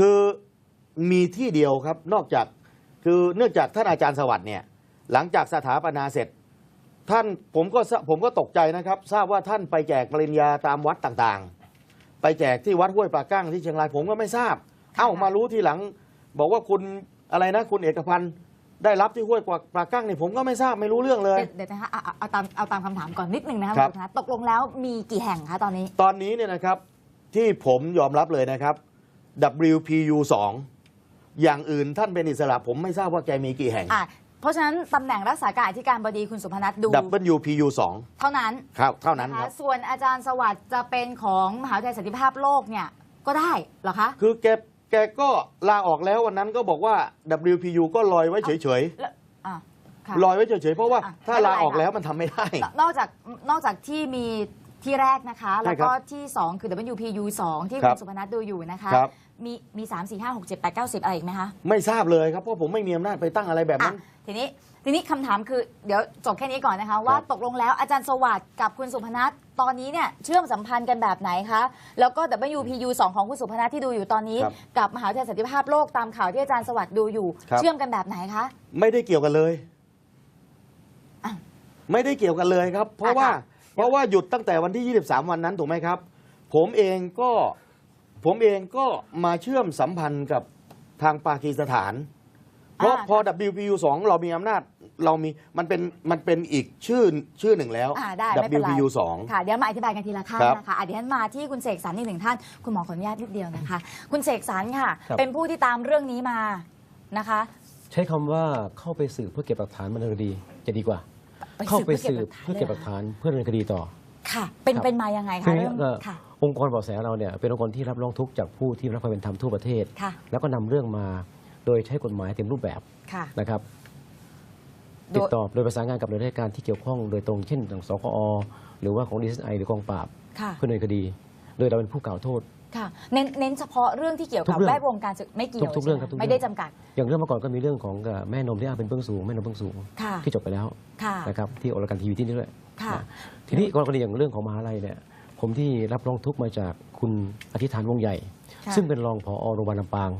คือมีที่เดียวครับนอกจากคือเนื่องจากท่านอาจารย์สวัสดิ์เนี่ยหลังจากสถาปนาเสร็จ ท่านผมก็ทราผมก็ตกใจนะครับ ทราบว่าท่านไปแจกปริญญาตามวัดต่างๆ ไปแจกที่วัดห้วยปลากั้งที่เชียงรายผมก็ไม่ทราบ เอ้ามารู้ทีหลัง บอกว่าคุณอะไรนะคุณเอกพันธ์ได้รับที่ห้วยปลากั้งนี่ผมก็ไม่ทราบไม่รู้เรื่องเลย เดี๋ยวเดี๋ยวนะคะเอาเอาเอาตามเอาตามคำถามก่อนนิดนึงนะคะครับณธนาตกลงแล้วมีกี่แห่งคะตอนนี้ ตอนนี้เนี่ยนะครับที่ผมยอมรับเลยนะครับ WPU 2อย่างอื่นท่านเป็นอิสระผมไม่ทราบว่าแกมีกี่แห่ง อะเพราะฉะนั้นตำแหน่งรักษาการอธิการบดีคุณสุพนัทดู WPU เท่านั้น2ครับเท่านั้นนะคคะรับ ส่วนอาจารย์สวัสดิ์จะเป็นของมหาวิทยาลัยสันติภาพโลกเนี่ยก็ได้เหรอคะ คือแกแกก็ลาออกแล้ววันนั้นก็บอกว่า WPU ก็ลอยไว้เฉยแล้วอะค่ะ ๆลอยไว้เฉยๆเพราะว่าอะถ้าไม่เป็นไรลาออกค่ะ แล้วมันทำไม่ได้นนอกจากนอกจากที่มีที่แรกนะคะใช่แล้วครับก็ที่ 2 คือ WPU 2 ที่ครัคุบณสุพนัทดูอยู่นะคะ ครับ มีมี3 4 5 6 7 8 9 10อะไรอีกไหมคะไม่ทราบเลยครับเพราะผมไม่มีอำนาจไปตั้งอะไรแบบอะนั้น ทีนี้ทีนี้คำถามคือเดี๋ยวจบแค่นี้ก่อนนะคะ ว่าตกลงแล้วอาจารย์สวัสดิ์กับคุณสุพนัทตอนนี้เนี่ยเชื่อมสัมพันธ์กันแบบไหนคะ แล้วก็ WPU 2 ของคุณสุพนัทที่ดูอยู่ตอนนี้ ครับกับมหาวิทยาลัยสันติภาพโลกตามข่าวที่อาจารย์สวัสดิ์ดูอยู่ ครับ เชื่อมกันแบบไหนคะ ไม่ได้เกี่ยวกันเลย อะไม่ได้เกี่ยวกันเลยครับ เพราะอะว่าค่ะ เพราะว่าหยุดตั้งแต่วันที่ 23 วันนั้นถูกไหมครับ ผมเองก็ ผมเองก็มาเชื่อมสัมพันธ์กับทางปากีสถาน เพราะอ่าพอ WPU 2เรามีอำนาจเรามีมันเป็นมันเป็นอีกชื่อชื่อหนึ่งแล้ว อ่าได้ไม่เป็นไร WPU 2 ค่ะเดี๋ยวมาอธิบายกันทีละขั้นครับนะคะอะเดี๋ยวฉันมาที่คุณเสกสรรอีกหนึ่งท่าน คุณหมอขออนุญาตนิดเดียวนะคะ คุณเสกสรรค่ะ ครับ เป็นผู้ที่ตามเรื่องนี้มานะคะ ใช้คำว่าเข้าไปสืบเพื่อเก็บหลักฐานมาดำเนินคดีจะดีกว่า เข้าไปสืบเพื่อเก็บหลักฐานเพื่อดำเนินคดีต่อ ค่ะ เป็นครับ เป็นมายังไงคืคะอเรื่องเอ่อค่ะ องค์กรเบาะแสเราเนี่ยเป็นองค์กรที่รับร้องทุกข์จากผู้ที่รับความเป็นธรรมทั่วประเทศ ค่ะ แล้วก็นำเรื่องมาโดยใช้กฎหมายเต็มรูปแบบค่ะ นะครับโดย ติดต่อโดยประสานงานกับหน่วยราชการที่เกี่ยวข้องโดยตรงเช่นทางสกอ หรือว่าของดีเอสไอหรือกองปราบค่ะ เพื่อดำเนินคดี โดยเราเป็นผู้กล่าวโทษ ค่ะ เน้นเน้นเฉพาะเรื่องที่เกี่ยวทุกับกเรื่องแวดวงการศึกไม่เกี่ยวทุกๆเรื่องใช่ไหมครับทุกเรื่อง ไม่ได้จำกัด อย่างเรื่องเมื่อก่อนก็มีเรื่องของเอ่อแม่นมที่อ้างเป็นเบื้องสูงแม่นมเบื้องสูงค่ะ ที่จบไปแล้วค่ะ นะครับที่ออกรายการทีวีที่นี่ด้วยค่ะ นะทีนี้กรณีอย่างเรื่องของมหาลัยเนี่ย ผมที่รับร้องทุกข์มาจากคุณอธิษฐานวงใหญ่ค่ะซึ่งเป็นรองผอโรงพยาบาลลำปาง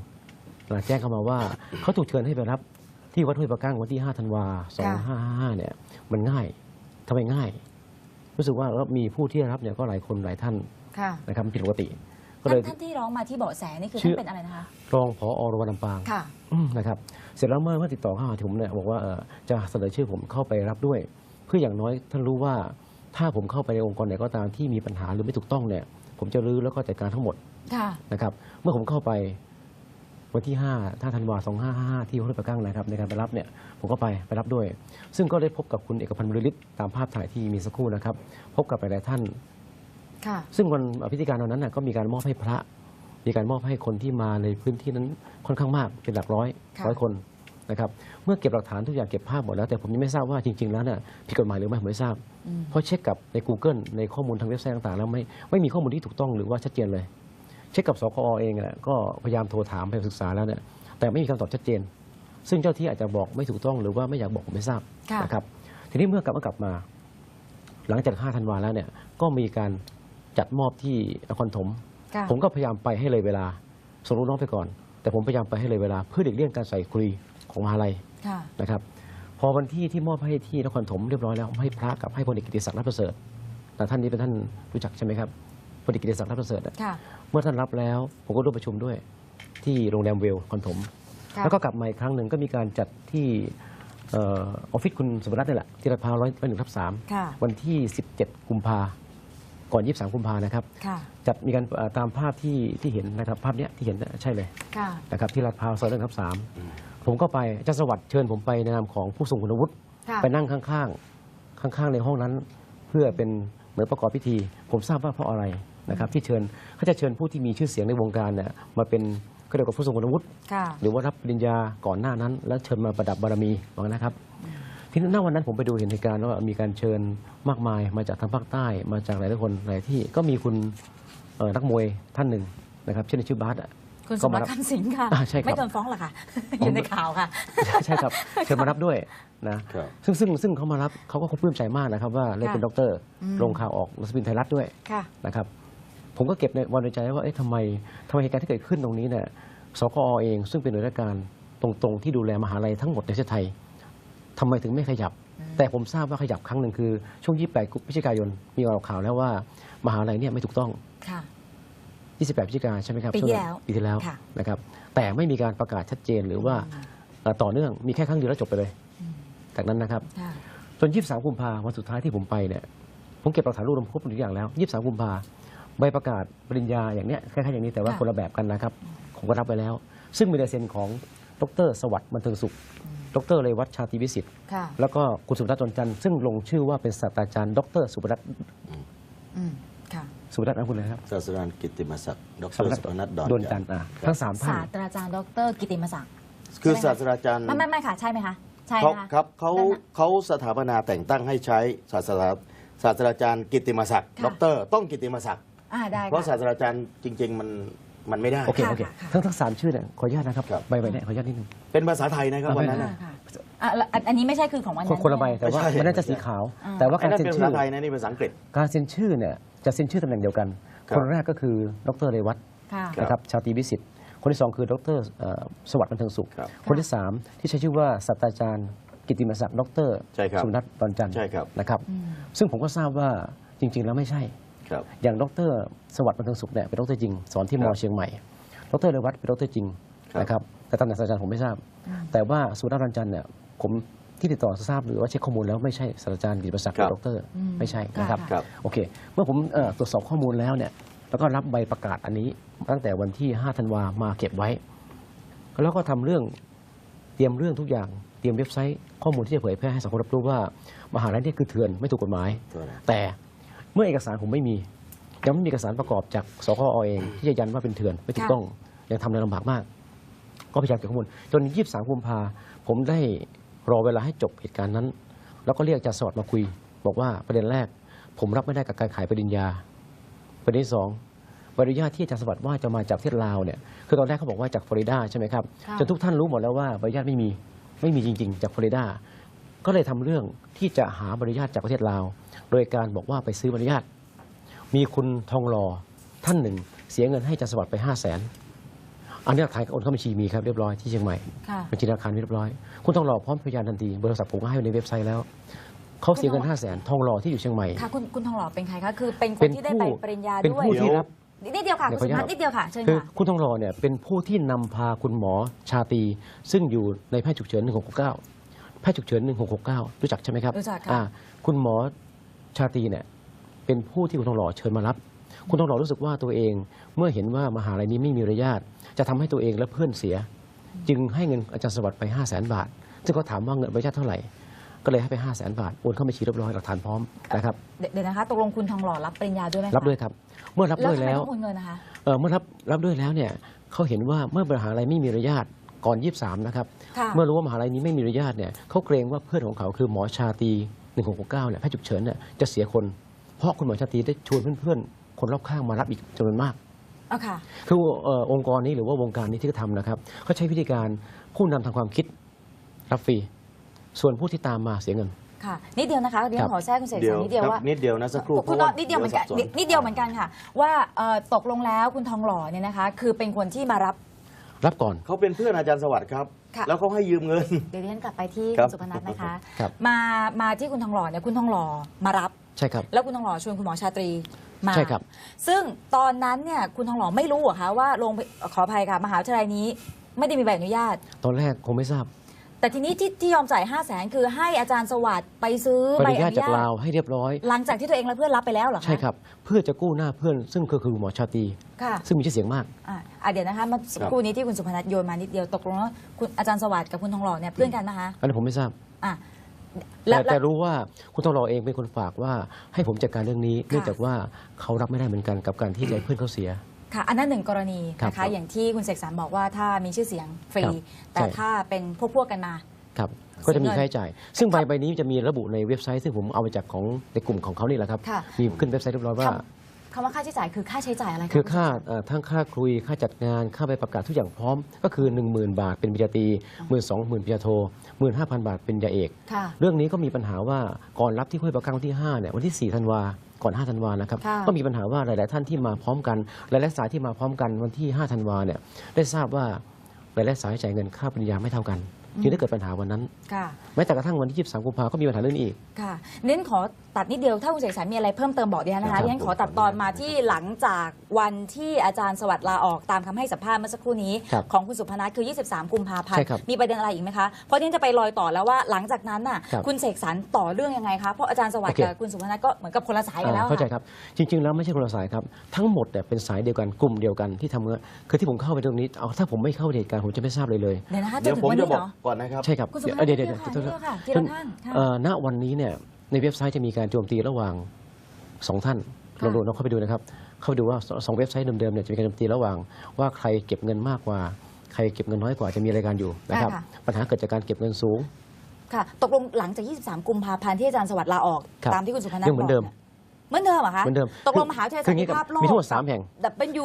แจ้งเข้ามาว่าเขาถูกเชิญให้ไปรับที่วัดห้วยปะกั้งวันที่ 5 ธันวา 2555 เนี่ย มันง่ายทำไมง่าย รู้สึกว่ามีผู้ที่รับเนี่ยก็หลายคนหลายท่านค่ะนะครับผิดปกติ ก็ท่าเลนยท่านที่ร้องมาที่เบาะแสนี่คือชื่ท่าอนเป็นอะไรนะคะ รองผอโรงพยาบาลลำปางค่ะอืมนะครับ เสร็จแล้วเมื่อเมื่อติดต่อเข้าหาผมเนี่ยบอกว่าเอ่อจะเสนอชื่อผมเข้าไปรับด้วย เพื่ออย่างน้อยท่านรู้ว่า ถ้าผมเข้าไปในองค์กรไหนก็ตามที่มีปัญหาหรือไม่ถูกต้องเนี่ย ผมจะรื้อแล้วก็จัดการทั้งหมดค่ะ นะครับ เมื่อผมเข้าไปวันที่5ถ้าธันวา2555 ที่ห้วยปะกั้งนะครับ ในการไปรับเนี่ย ผมก็ไปไปรับด้วย ซึ่งก็ได้พบกับคุณเอกพันธ์บริลิตตามภาพถ่ายที่มีสักครู่นะครับ พบกับหลายๆท่าน ค่ะ ซึ่งวันพิธีการวันนั้นน่ะก็มีการมอบให้พระ มีการมอบให้คนที่มาในพื้นที่นั้นค่อนข้างมากเป็นหลักร้อยค่ะ ร้อยคนนะครับ เมื่อเก็บหลักฐานทุกอย่างเก็บภาพหมดแล้วแต่ผมยังไม่ทราบว่าจริง ๆ แล้วน่ะผิดกฎหมายหรือไม่ผมไม่ทราบอืม เพราะเช็คกับใน Google ในข้อมูลทางเว็บไซต์ต่างๆ แล้วไม่ไม่มีข้อมูลที่ถูกต้องหรือว่าชัดเจนเลย เช็คกับสคอเองแหละก็พยายามโทรถามพยายามศึกษาแล้วเนี่ยแต่ไม่มีคำตอบชัดเจน ซึ่งเจ้าที่อาจจะบอกไม่ถูกต้องหรือว่าไม่อยากบอกผมไม่ทราบค่ะนะครับทีนี้เมื่อกลับมากลับมา หลังจาก 5 ธันวาแล้วเนี่ยก็มีการจัดมอบที่นครถมค่ะผมก็พยายามไปให้เลยเวลาส่งลูกน้องไปก่อน แต่ผมพยายามไปให้เลยเวลาเพื่อหลีกเลี่ยงการใส่คุยของมหาลัยค่ะนะครับ พอวันที่ที่มอบให้ที่นครถมเรียบร้อยแล้วให้พระกับให้พลเอกกิติศักดิ์รับประเสริฐแต่ท่านนี้เป็นท่านรู้จักใช่ไหมครับพลเอกกิติศักดิ์รับประเสริฐอะค่ะเมื่อท่านรับแล้วผมก็ร่วมประชุมด้วยที่โรงแรมเวลคอนถมค่ะแล้วก็กลับมาอีกครั้งหนึ่งก็มีการจัดที่เออออฟฟิศคุณสมรัตน์นี่แหละที่ลาดพร้าวร้อยหนึ่งทับสามค่ะวันที่ 17 กุมภาก่อน 23 กุมภานะครับค่ะจัดมีการเอ่อตามภาพที่ที่เห็นนะครับ ภาพเนี้ยที่เห็นน่ะใช่เลยค่ะนะครับที่ลาดพร้าวซอยหนึ่งทับสาม ผมก็ไปอาจารย์สวัสดิ์เชิญผมไปในนามของผู้ทรงคุณวุฒิค่ะไปนั่งข้างๆ ข้างๆ ในห้องนั้น เพื่อเป็นเหมือนประกอบพิธี ผมทราบว่าเพราะอะไรนะครับที่เชิญเขาจะเชิญผู้ที่มีชื่อเสียงในวงการเนี่ยมาเป็นก็เรียกว่าผู้ทรงคุณวุฒิค่ะหรือว่ารับปริญญาก่อนหน้านั้น แล้วเชิญมาประดับบารมีว่างั้นนะครับ ทีนี้ณวันนั้นผมไปดูเห็นเหตุการณ์ว่ามีการเชิญมากมายมาจากทางภาคใต้มาจากหลายๆคนหลายที่ก็มีคุณเอ่อนักมวยท่านหนึ่งนะครับชื่อชื่อบาสอะ คุณสก็มมาบัรัติบคำสิงค่ะ อ่าใช่ครับ ไม่โดนฟ้องหรอกค่ะ อยู่ในข่าวค่ะ ใช่ครับเชิญมารับด้วยนะ ครับ ซึ่งซึ่งซึ่งเขามารับเขาก็คงปลื้มใจมากนะครับ ว่าได้เป็นด็อกเตอร์อืม ลงข่าวออกหนังสือพิมพ์ไทยรัฐด้วยค่ะ นะครับ ผมก็เก็บในวันในใจว่าเอ๊ะทำไมทำไมเหตุการณ์ที่เกิดขึ้นตรงนี้เนี่ยสกอเอง ซึ่งเป็นหน่วยราชการตรงๆ ที่ดูแลมหาลัยทั้งหมดในประเทศไทยทำไมถึงไม่ขยับ แต่ผมทราบว่าขยับครั้งหนึ่งคือ ช่วง 28พฤศจิกายนมีออกข่าวแล้วว่า มหาลัยเนี่ยไม่ถูกต้อง ค่ะ 28พฤศจิกายนใช่ไหมครับปีที่ช่งนั้นแล้วปีที่แล้วค่ะนะครับแต่ไม่มีการประกาศชัดเจนหรือว่าเอ่อต่อเนื่องมีแค่ครั้งเดียวแล้วจบไปเลยอืมจากนั้นนะครับค่ะจน 23 กุมภาวันสุดท้ายที่ผมไปเนี่ยผมเก็บหลักฐานรวบรวมครบทุกอย่างแล้ว 23 กุมภาใบประกาศปริญญาอย่างเนี้ยคล้ายๆอย่างนี้แต่ว่าค่ะคนละแบบกันนะครับผมก็รับไปแล้ว ซึ่งมีลายเซ็นของดรสวัสดิ์บันเทิงสุข ดรเรวัตชาติวิสิทธิ์ค่ะแล้วก็คุณสุรัตน์จนจันทร์ซึ่งลงชื่อว่าเป็นศาสตราจารย์ ดรสุรัตน์อืมค่ะ สุรัตน์นะคุณเลยครับศาสตราจารย์กิตติมศักดิ์ดรสุรัตสุพนัทดอนดนจันทร์อะทั้งสามท่าศานสตราจารย์ดรกิติมศักดิ์คือใช่ไหมคะศาสตราจารย์ไม่ไม่ไม่ค่ะใช่ไหมคะใช่เขานะคะครับเขานั่นน่ะเขาสถาปนาแต่งตั้งให้ใช้ศาสตราศาสตราจารย์กิตติมศักดิ์ค่ะด็อกเตอร์ต้องกิตติมศักดิ์อ่าได้เพราะศาค่ะสตราจารย์จริง ๆ มัน มันไม่ได้ โอเคค่ะโอเคค่ะทั้งทั้งสามชื่อเนี่ยขออนุญาตนะครับครับ ใบใบเนี่ยขออนุญาตนิดนึง เป็นภาษาไทยนะครับเอาวันไม่นั้นได้น่ะ ค่ะอะแล้วอันอันนี้ไม่ใช่คือของวันคนนั้น คนละใบใช่ไหมแต่ว่าไม่ใช่ มันน่าจะสีขาว อ่า แต่ว่าไอ้การนั่นเซ็นเป็นภาชื่ษาอไทยนะนี่ภาษาอังกฤษ การเซ็นชื่อเนี่ยจะเซ็นชื่อตำแหน่งเดียวกัน ครับ คนแรกก็คือดรเรวัตค่ะ ครับนะครับชาตรีวิสิทธิ์คนที่สองคือดรเอ่อสวัสดิ์บันเทิงสุข ครับคนที่สามที่ใช้ชื่อว่าศาสตราจารย์ กิตติมศักดิ์ดรใช่ครับสุนัทตอนจันทร์ใช่ครับ นะครับ อืม ซึ่งผมก็ทราบว่าจริง ๆ แล้วไม่ใช่ ครับอย่างดรสวัสดิ์บันเทิงสุขเนี่ยเป็นดรจริง สอนที่มครับเชียงใหม่ดรเรวัตเป็นดรจริงครับนะครับแต่ตำแหน่งศาสตราจารย์ผมไม่ทราบ แต่ว่าสุนัทตอนจันทร์เนี่ยผมที่ติดต่อทราบหรือว่าเช็คข้อมูลแล้วไม่ใช่ศาสตราจารย์กิตติมศักดิ์ครับเป็นดรอืมไม่ใช่นะครับค่ะครับโอเค เมื่อผมเอ่อตรวจสอบข้อมูลแล้วเนี่ยแล้วก็รับใบประกาศอันนี้ ตั้งแต่วันที่ 5 ธันวามาเก็บไว้ แล้วก็ทำเรื่องเตรียมเรื่องทุกอย่างเตรียมเว็บไซต์ข้อมูลที่จะเผยแพร่ให้สังคมรับรู้ว่า มหาลัยนี่คือเถื่อนไม่ถูกกฎหมายตัวนะแต่ เมื่อเอกสารผมไม่มียังไม่มีเอกสารประกอบจากสคอเองที่จะยันว่าเป็นเถื่อนไม่ถูกค่ะต้องยังทำอะไรลำบากมาก ก็พยายามเก็บข้อมูลจน 23กุมภาผมได้รอเวลาให้จบเหตุการณ์นั้น แล้วก็เรียกอาจารย์สวัสดิ์มาคุย บอกว่าประเด็นแรก ผมรับไม่ได้กับการขายปริญญา ประเด็นที่สองใบอนุญาตที่อาจารย์สวัสดิ์ว่าจะมาจากประเทศลาวเนี่ยคือตอนแรกเขาบอกว่าจากฟลอริดาใช่ไหมครับค่ะจนทุกท่านรู้หมดแล้วว่าใบอนุญาตไม่มีไม่มีจริง ๆ จากฟลอริดา ก็เลยทำเรื่องที่จะหาใบอนุญาตจากประเทศลาว โดยการบอกว่าไปซื้อใบอนุญาตมีคุณทองหล่อท่านหนึ่ง เสียเงินให้อาจารย์สวัสดิ์ไปห้าแสนอันนี้หลักฐานโอนเข้าบัญชีมีครับเรียบร้อยที่เชียงใหม่ค่ะบัญชีธนาคารเรียบร้อย คุณทองหล่อพร้อมพยานทันทีเบอร์โทรศัพท์ผมก็ให้ไว้ในเว็บไซต์แล้วเขาเสียเงินห้าแสนทองหล่อที่อยู่เชียงใหม่ค่ะคุณคุณทองหล่อเป็นใครคะคือเป็นคเป็นนที่ได้ผู้ใบปริญญาเป็นด้วยผู้ที่รับนิดเดียวค่ะเดี๋คุยณวขออนุญาตสุพัฒน์นิดเดียวค่ะเชิญคือค่ะคุณทองหล่อเนี่ยเป็นผู้ที่นำพาคุณหมอชาตรีซึ่งอยู่ในแพทย์ฉุกเฉิน1669 แพทย์ฉุกเฉิน 1669 รู้จักใช่ไหมครับรู้จักค่ะอ่าคุณหมอชาตรีเนี่ยเป็นผู้ที่คุณทองหล่อเชิญมารับ คุณทองหล่อรู้สึกว่าตัวเองเมื่อเห็นว่ามหาลัยนี้ไม่มีอนุญาตจะทำให้ตัวเองและเพื่อนเสีย จึงให้เงินอาจารย์สวัสดิ์ไป 5 0 0แสนบาท ซึ่งเขาถามว่าเงินใบอนุญาตเท่าไหร่ ก็เลยให้ไป 5 0 0แสนบาท โอนเข้าบัญชีเรียบร้อยหลักฐานพร้อมนะครับ เดี๋ยวเดี๋ยวนะคะตกลงคุณทองหล่อรับปริญญาด้วยไหมคะรับด้วยครับ เมื่อรับแล้วด้วยทำไมแล้ว ต้องโอนเงินนะคะ เอ่อเมื่อรับรับด้วยแล้วเนี่ยเขาเห็นว่าเมื่อมหาลัยไม่มีอนุญาต ก่อน 23 นะครับค่ะเมื่อรู้ว่ามหาลัยนี้ไม่มีอนุญาตเนี่ยเขาเกรงว่าเพื่อนของเขาคือหมอชาตรี1669เนี่ยแพทย์ฉุกเฉินเนี่ยจะเสียคน เพราะคุณหมอชาตรีได้ชวนเพื่อนๆ คนรอบข้างมารับอีกจำนวนมากเอาค่ะคือเอ่อองค์กรนี้หรือว่าวงการนี้ที่เขาทำนะครับเขาใช้วิธีการผู้นำทางความคิดรับฟรี ส่วนผู้ที่ตามมาเสียเงินค่ะนิดเดียวนะคะเดี๋ยวครับขอแทรกคุณเสกเดีสยรวรนิดเดียวครับว่านิดเดียวนะสักครู่คุณเพราะว่านิดเดียวเหมือนกันสับสนิดเดียวเหมือนกันค่ะ ว่าเอ่อตกลงแล้วคุณทองหล่อเนี่ยนะคะ คือเป็นคนที่มารับ รับก่อน เขาเป็นเพื่อนอาจารย์สวัสดิ์ครับ ค่ะ แล้วเขาให้ยืมเงิน เดี๋ยวดิฉันกลับไปที่ครัคุบ ณสุพนัทนะคะ ครับ มามาที่คุณทองหล่อเนี่ยคุณทองหล่อมารับ ใช่ครับ แล้วคุณทองหล่อชวนคุณหมอชาตรีมาใช่ครับ ซึ่งตอนนั้นเนี่ยคุณทองหล่อไม่รู้เหรอคะว่าโรงขออภัยค่ะมหาวิทยาลัยนี้ ไม่ได้มีใบอนุญาต ตอนแรกคงไม่ทราบ แต่ทีนี้ที่ที่ยอมจ่าย5 0 0แสนคือให้อาจารย์สวัสดิ์ไปซื้อใบใบอนุอญาตนุจากญาลาวตให้เรียบร้อย หลังจากที่ตัวเองและเพื่อนรับไปแล้วเหรอคะใช่ครับ เพื่อจะกู้หน้าเพื่อนซึ่งก็คือหมอชาตรีค่ะซึ่งมีชื่อเสียงมาก อะอะเดี๋ยวนะคะเมาสักครู่นี้ที่คุณสุพนัทโยนมานิดเดียวตกลงว่าคุณอาจารย์สวัสดิ์กับคุณทองหล่อเนี่ยเพื่อนกันนะคะอันนี้ผมไม่ทราบ อะแต่แล้วแต่รู้ว่าคุณทองหล่อเองเป็นคนฝากว่าให้ผมจัดการเรื่องนี้ เนื่องจากว่าเขารับไม่ได้เหมือนกันกับการที่จะให้เพื่อนเขาเสีย ค่ะอันนั้นหนึ่งกรณีนะครัคะบอย่างที่คุณเสกสรรบอกว่าถ้ามีชื่อเสียงฟรี ครับแต่ใช่ ถ้าเป็นพวกพวกๆกันมา ครับ ก็จะมีเสียเงินค่าใช้จ่าย ซึ่งใบใบนี้จะมีระบุในเว็บไซต์ ซึ่งผมเอามาจากของในกลุ่มของเขานี่แหละครับ ค่ะ มีขึ้นเว็บไซต์เรียบร้อยว่าคำ คำว่าค่าใช้จ่ายคือค่าใช้จ่ายอะไระคือค่าณเสกสรรเอ่อทั้งค่าคุยค่าจัดงานค่าใบประกาศทุกอย่างพร้อม ก็คือ 10,000 บาทเป็นปริญญาตรีหมื่นสองหมื่นปริญญาโทหมื่นห้าพันบาทเป็นปริญญาเอก ค่ะ เรื่องนี้ก็มีปัญหาว่าก่อนรับที่ห้วยประคังวันที่5เนี่ยวันที่ 4 ธันวาก่อน 5 ธันวานะครับ ค่ะก็มีปัญหาว่าหลาย ๆ ท่านที่มาพร้อมกันหลายๆสายที่มาพร้อมกันวันที่ 5 ธันวาเนี่ยได้ทราบว่าหลายๆสายจ่ายเงินค่าปริญญาไม่เท่ากัน จึงได้เกิดปัญหาวันนั้นค่ะแม้แต่กระทั่งวันที่ 23 กุมภาก็มีปัญหาเรื่องนี้อีกค่ะเน้นขอตัดนิดเดียวถ้าคุณเสกสรรมีอะไรเพิ่มเติมบอกดิฉันนะครัคะบดิฉันขอตัดตอนมาที่หลังจากวันที่อาจารย์สวัสดิ์ลาออกตามคำให้สัมภาษณ์เมื่อสักครู่นี้ครับของคุณสุพนัทคือ 23 กุมภาพันใช่ธ์ครับมีประเด็นอะไรอีกไหมคะเพราะดิฉันจะไปลอยต่อแล้วว่าหลังจากนั้นน่ะครับคุณเสกสรรต่อเรื่องยังไงคะเพราะอาจารย์สวัสดิ์โอเคกับคุณสุพนัทก็เหมือนกับคนละสายกันแล้วอ่าเข้าใจค่ะครับจริง ๆ แล้วไม่ใช่คนละสายครับทั้งหมดเนี่ยเป็นสายเดียวกันกลุ่มเดียวกันที่ทำงานคือที่ผมเข้าไปตรงนี้เอาถ้าผมไม่เข้าเหตุการณ์ผมจะไม่ทราบเลยเลยเดี๋ยวนะคะจเดี๋ยนวถึงผมวันจะนี้บเหอกรอก่อนนะครับ ใช่ครับคุณสุพนัทเดี๋ยวเดี๋ยวเลืเดี๋อยกวค่ะเดี๋ยวเลือกค่ะทีละท่านค่ะ เอ่อณวันนี้เนี่ยในเว็บไซต์จะมีการโจมตีระหว่างสองท่านค่ะ ลองดูลองเข้าไปดูนะครับ เข้าไปดูว่าสสองเว็บไซต์เดิมๆเนี่ยจะมีการโจมตีระหว่าง ว่าใครเก็บเงินมากกว่า ใครเก็บเงินน้อยกว่าจะมีรายการอยู่นะครับค่ะปัญหาเกิดจากการเก็บเงินสูง ค่ะ ตกลงหลังจาก 23 กุมภาพันธ์ที่อาจารย์สวัสดิ์ลาออก ครับ ตามที่คุณสุพนัทยังเหมือนเดิมบกยเหมือนเดิมเหรอคะเหมือนเดิมตกลงมหาวิทยาลัยคืสัอนอย่างตินี้ครับภาพโลก มีทั้งหมดสามแห่ง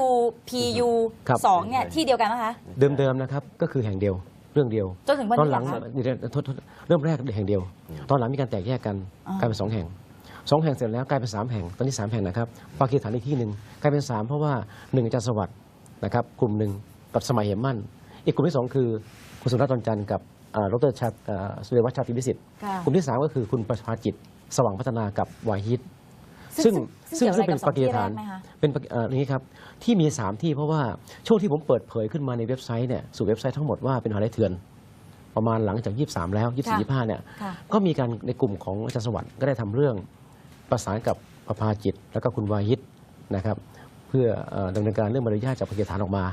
WPU ครับ สองเนี่ยที่เดียวกันไหมคะ เดิมๆนะครับก็คือแห่งเดียว เรื่องเดียวจนถึงวันตอนนี้หลังเหรอคะ เดี๋ยวโทษโทษเริ่มแรกแห่งเดียว ตอนหลังมีการแตกแยกกันอ๋อ กลายเป็นสองแห่งสองแห่งเสร็จแล้วกลายเป็นสามแห่งตอนนี้สามแห่งนะครับปากีสถานอีกที่หนึ่งกลายเป็นสามเพราะว่าหนึ่งอาจารย์สวัสดิ์นะครับกลุ่มหนึ่งกับสมัยเหมมั่น อีกกลุ่มที่สองคือคุณสุรัตน์ตอนจันทร์กับอ่าดรชาติอ่าสุริวัชชาติวิสิทธิ์ ค่ะ กลุ่มที่สามก็คือคุณประภาจิต สว่างพัฒนากับวาฮิต ซึ่งซึ่งซึ่งซึ่งเกี่ยวอะไรซึ่งเป็นกับสองที่ปากีสถานแรกไหมคะเป็นปากีเอ่ออย่างนี้ครับที่มี 3 ที่เพราะว่าช่วงที่ผมเปิดเผยขึ้นมาในเว็บไซต์เนี่ยสู่เว็บไซต์ทั้งหมดว่าเป็นหาได้เถื่อนประมาณหลังจาก 23 แล้ว 24 25เนี่ยค่ะก็มีการในกลุ่มของอาจารย์สวัสดิ์ก็ได้ทำเรื่องประสานกับประภาจิต แล้วก็คุณวายิตนะครับเพื่อเอ่อดำเนินการเรื่องมารยาทจากปากีสถานออกมา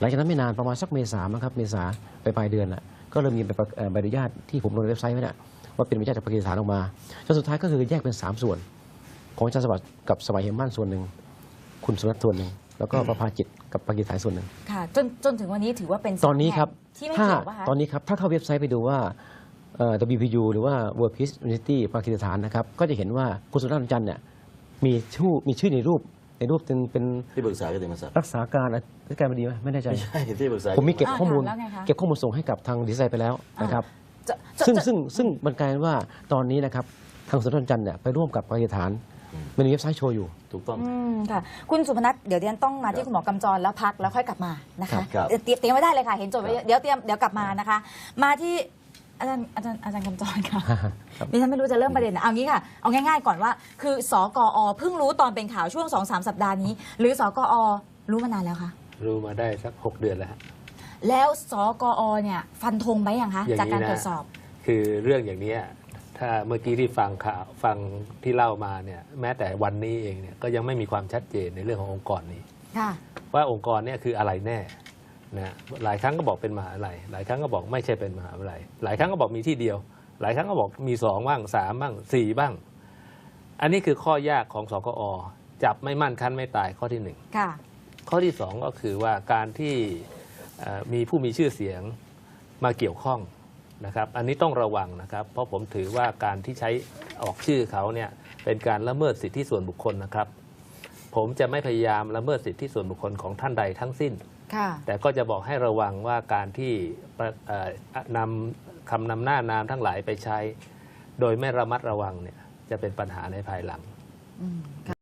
หลังจากนั้นไม่นานประมาณสักเมษามั้งครับเมษาไปปลายเดือนน่ะก็เริ่มมีใบประเอ่อใบอนุญาตที่ผมลงในเว็บไซต์ไว้น่ะว่าเป็นใบอนุญาตจากปากีสถานออกมาจนสุดท้ายก็คือแยกเป็น 3 ส่วน ของอาจารย์สวัสดิ์กับสมัยเหมมั่นส่วนหนึ่ง คุณสุนันท์ส่วนหนึ่ง แล้วก็ประภาจิตกับปากีสถานส่วนหนึ่ง ค่ะจนจนถึงวันนี้ถือว่าเป็นตอนนี้ครับที่ไม่ถ้าเกี่ยวป่ะคะตอนนี้ครับ ถ้าเข้าเว็บไซต์ไปดูว่าเอ่อ WPU หรือว่า World Peace University ปากีสถานนะครับ ก็จะเห็นว่าคุณสุนันท์จันทร์เนี่ยมีชื่อมีชื่อในรูปในรูปเป็นเป็นที่ปรึกษากิตติมศักดิ์รักษาการอธิการบดีไหมไม่แน่ใจ ไม่ใช่ที่ปรึกษาผมมีเก็บอ่าข้อมูล แล้วไงคะ เก็บข้อมูลส่งให้กับทางดีไซน์ไปแล้วนะครับ จะจะซึ่งจะซึ่งซึ่งมันกลายเป็นว่าตอนนี้นะครับทางสุนันท์จันทร์เนี่ยไปร่วมกับปากีสถาน มันมีเว็บไซต์โชว์อยู่ ถูกต้อง อืมค่ะ คุณสุพนัทเดี๋ยวเดียนต้องมาที่คุณหมอกำจรแล้วพักแล้วค่อยกลับมานะครัคะบครับเดี๋ยวเตรียมเตรียมไว้ได้เลยค่ะเห็นโจทย์ไว้เยอะเดี๋ยวเตรียมเดี๋ยวกลับมานะคะ มาที่อาจารย์อาจารย์อาจารย์กำจรค่ะครับดิฉันไม่รู้จะเริ่มประเด็นไหนเอางี้ค่ะ เอาง่ายๆก่อนว่า คือสกอเพิ่งรู้ตอนเป็นข่าวช่วงสองสามสัปดาห์นี้ หรือสกอรู้มานานแล้วคะรู้มาได้สักหกเดือนแล้วฮะแล้วสกอเนี่ยฟันธงไหมยังคะอย่างนี้จากการนะตรวจสอบ คือเรื่องอย่างเนี้ย ถ้าเมื่อกี้ที่ฟังข่าวฟังที่เล่ามาเนี่ยแม้แต่วันนี้เองเนี่ยก็ยังไม่มีความชัดเจนในเรื่องขององค์กรนี้ ค่ะ ว่าองค์กรเนี่ยคืออะไรแน่นะหลายครั้งก็บอกเป็นมหาวิทยาลัยหลายครั้งก็บอกไม่ใช่เป็นมหาวิทยาลัยหลายครั้งก็บอกมีที่เดียว หลายครั้งก็บอกมีสองบ้างสามบ้างสี่บ้าง อันนี้คือข้อยากของสกอ จับไม่มั่นคันไม่ตายข้อที่หนึ่งค่ะ ข้อที่สองก็คือว่าการที่เอ่อมีผู้มีชื่อเสียงมาเกี่ยวข้อง นะครับ อันนี้ต้องระวังนะครับ เพราะผมถือว่าการที่ใช้ออกชื่อเขาเนี่ยเป็นการละเมิดสิทธิส่วนบุคคลนะครับ ผมจะไม่พยายามละเมิดสิทธิส่วนบุคคลของท่านใดทั้งสิ้น ค่ะ แต่ก็จะบอกให้ระวังว่าการที่ประเอ่อนำคำนำหน้านามทั้งหลายไปใช้ โดยไม่ระมัดระวังเนี่ยจะเป็นปัญหาในภายหลัง อืมค่ะ